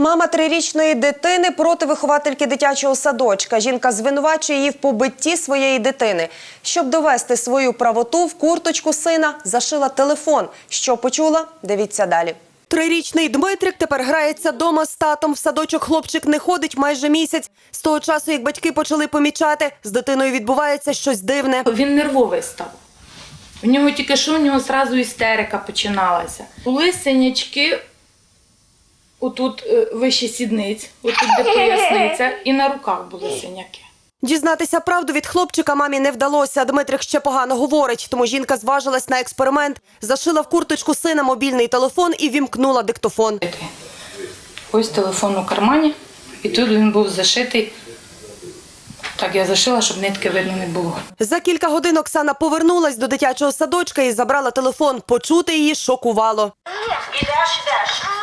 Мама трирічної дитини проти виховательки дитячого садочка. Жінка звинувачує її в побитті своєї дитини. Щоб довести свою правоту, в курточку сина зашила телефон. Що почула? Дивіться далі. Трирічний Дмитрик тепер грається дома з татом. В садочок хлопчик не ходить майже місяць. З того часу, як батьки почали помічати, з дитиною відбувається щось дивне. Він нервовий став. В нього тільки що в нього зразу істерика починалася. Були синячки отут е, вище сідниць, отут де поясниця, і на руках були синяки. Дізнатися правду від хлопчика мамі не вдалося. Дмитрик ще погано говорить, тому жінка зважилась на експеримент, зашила в курточку сина мобільний телефон і вімкнула диктофон. Ось телефон у кармані, і тут він був зашитий. Так, я зашила, щоб нитки видно не було. За кілька годин Оксана повернулась до дитячого садочка і забрала телефон. Почути її шокувало. Ідеш, ідеш.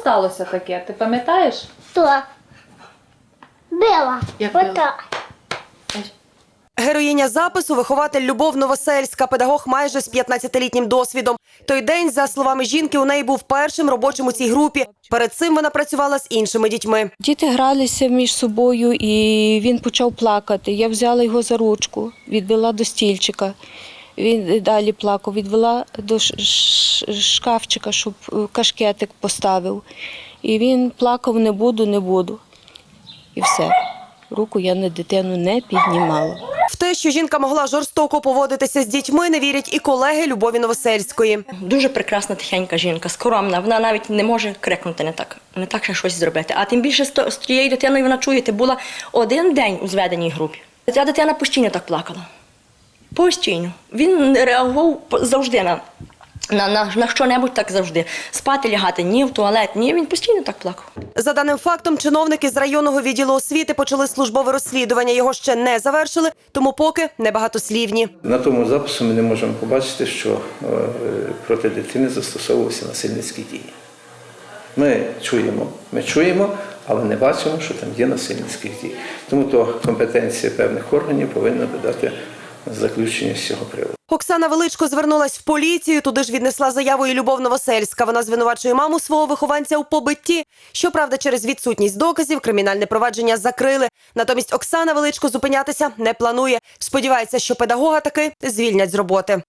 Сталося таке? Ти пам'ятаєш? Хто? Била. Як била? Отак. Героїня запису вихователь Любов Новосельська, педагог майже з 15-літнім досвідом. Той день, за словами жінки, у неї був першим робочим у цій групі. Перед цим вона працювала з іншими дітьми. Діти гралися між собою, і він почав плакати. Я взяла його за ручку, відвела до стільчика. Він далі плакав, відвела до шкафчика, щоб е, кашкетик поставив. І він плакав не буду, не буду. І все. Руку я на дитину не піднімала. В те, що жінка могла жорстоко поводитися з дітьми, не вірять і колеги Любові Новосельської. Дуже прекрасна тихенька жінка, скромна. Вона навіть не може крикнути не так, не так ще щось зробити. А тим більше з тією дитиною вона чуєте, була один день у зведеній групі. Ця дитина постійно так плакала. Постійно. Він реагував завжди на, на, на, на що-небудь так завжди. Спати лягати, ні в туалет, ні. Він постійно так плакав. За даним фактом, чиновники з районного відділу освіти почали службове розслідування. Його ще не завершили, тому поки небагатослівні. На тому запису ми не можемо побачити, що е, проти дитини застосовувалися насильницькі дії. Ми чуємо, ми чуємо, але не бачимо, що там є насильницькі дії. Тому то компетенція певних органів повинна дати заключення з цього приводу. Оксана Величко звернулась в поліцію. Туди ж віднесла заяву і Любов Новосельська. Вона звинувачує маму свого вихованця у побитті. Щоправда, через відсутність доказів кримінальне провадження закрили. Натомість Оксана Величко зупинятися не планує. Сподівається, що педагога таки звільнять з роботи.